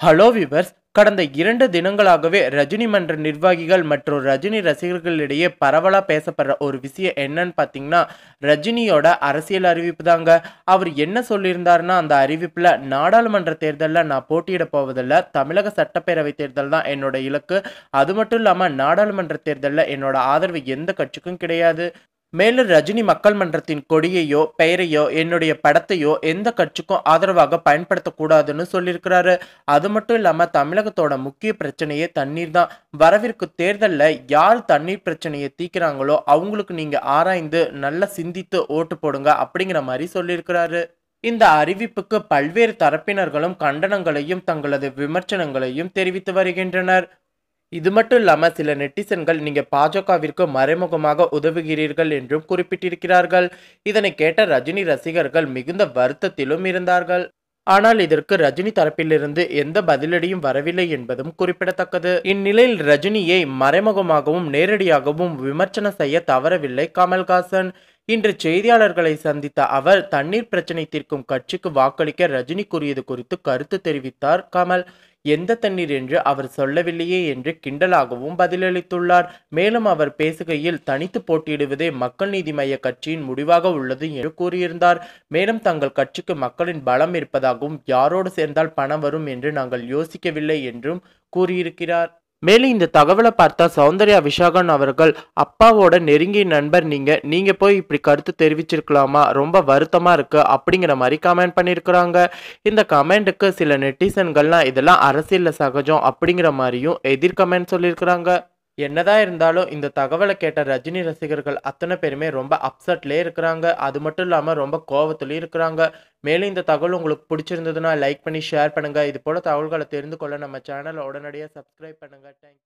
Hello viewers கடந்த இரண்டு தினங்களாகவே ரஜினி மன்ற நிர்வாகிகள் மற்றும் ரஜினி ரசிகர்களிடையே பரவலாக பேசப்படுற ஒரு விஷயம் என்னன்னு பார்த்தீங்கன்னா ரஜினியோட அரசியல் அறிவிப்பு தாங்க. அவர் என்ன சொல்லியிருந்தாருன்னா அந்த அறிவிப்பில் நாடாளுமன்ற தேர்தலில் நான் போட்டியிட போவதில்லை தமிழக சட்டப்பேரவை தேர்தல் தான் என்னோட இலக்கு. அது மட்டும் இல்லாமல் நாடாளுமன்ற தேர்தலில் என்னோட ஆதரவு எந்த கட்சிக்கும் கிடையாது. மேலும் ரஜினி மக்கள் மன்றத்தின் கொடியையோ பெயரையோ என்னுடைய படத்தையோ எந்த கட்சிக்கும் ஆதரவாக பயன்படுத்தக்கூடாதுன்னு சொல்லியிருக்கிறாரு. அது மட்டும் இல்லாமல் தமிழகத்தோட முக்கிய பிரச்சனையே தண்ணீர் தான். வரவிற்கு தேர்தலில் யார் தண்ணீர் பிரச்சனையை தீக்கிறாங்களோ அவங்களுக்கு நீங்கள் ஆராய்ந்து நல்லா சிந்தித்து ஓட்டு போடுங்க அப்படிங்கிற மாதிரி சொல்லியிருக்கிறாரு. இந்த அறிவிப்புக்கு பல்வேறு தரப்பினர்களும் கண்டனங்களையும் தங்களது விமர்சனங்களையும் தெரிவித்து வருகின்றனர். இது மட்டும் இல்லாமல் சில நெட்டிசன்கள் நீங்கள் பாஜகவிற்கு மறைமுகமாக உதவுகிறீர்கள் என்றும் குறிப்பிட்டிருக்கிறார்கள். இதனை கேட்ட ரஜினி ரசிகர்கள் மிகுந்த வருத்தத்திலும் இருந்தார்கள். ஆனால் இதற்கு ரஜினி தரப்பிலிருந்து எந்த பதிலடியும் வரவில்லை என்பதும் குறிப்பிடத்தக்கது. இந்நிலையில் ரஜினியை மறைமுகமாகவும் நேரடியாகவும் விமர்சனம் செய்ய தவறவில்லை கமல்ஹாசன். இன்று செய்தியாளர்களை சந்தித்த அவர் தண்ணீர் பிரச்சனை தீர்க்கும் கட்சிக்கு வாக்களிக்க ரஜினி கூறியது குறித்து கருத்து தெரிவித்தார் கமல். எந்த தண்ணீர் என்று அவர் சொல்லவில்லையே என்று கிண்டலாகவும் பதிலளித்துள்ளார். மேலும் அவர் பேசுகையில் தனித்து போட்டியிடுவதே மக்கள் நீதி மைய கட்சியின் முடிவாக உள்ளது என்று கூறியிருந்தார். மேலும் தங்கள் கட்சிக்கு மக்களின் பலம் இருப்பதாகவும் யாரோடு சேர்ந்தால் பணம் வரும் என்று நாங்கள் யோசிக்கவில்லை என்றும் கூறியிருக்கிறார். மேலும் இந்த தகவலை பார்த்தா சௌந்தர்யா விஷாகன் அவர்கள் அப்பாவோட நெருங்கிய நண்பர் நீங்க. நீங்க போய் இப்படி கருத்து தெரிவிச்சிருக்கலாமா? ரொம்ப வருத்தமா இருக்கு அப்படிங்கிற மாதிரி கமெண்ட் பண்ணியிருக்கிறாங்க. இந்த கமெண்ட்டுக்கு சில நெட்டிசன்கள்லாம் இதெல்லாம் அரசியலில் சகஜம் அப்படிங்கிற மாதிரியும் எதிர் கமெண்ட் சொல்லியிருக்கிறாங்க. என்னதான் இருந்தாலும் இந்த தகவலை கேட்ட ரஜினி ரசிகர்கள் அத்தனை பேருமே ரொம்ப அப்செட்லேயே இருக்கிறாங்க. அது மட்டும் இல்லாமல் ரொம்ப கோவத்துலேயும் இருக்கிறாங்க. மேலும் இந்த தகவல் உங்களுக்கு பிடிச்சிருந்ததுன்னா லைக் பண்ணி ஷேர் பண்ணுங்கள் இது போல் தகவல்களை தெரிந்து கொள்ள நம்ம சேனலை உடனடியாக சப்ஸ்கிரைப் பண்ணுங்க. தேங்க்யூ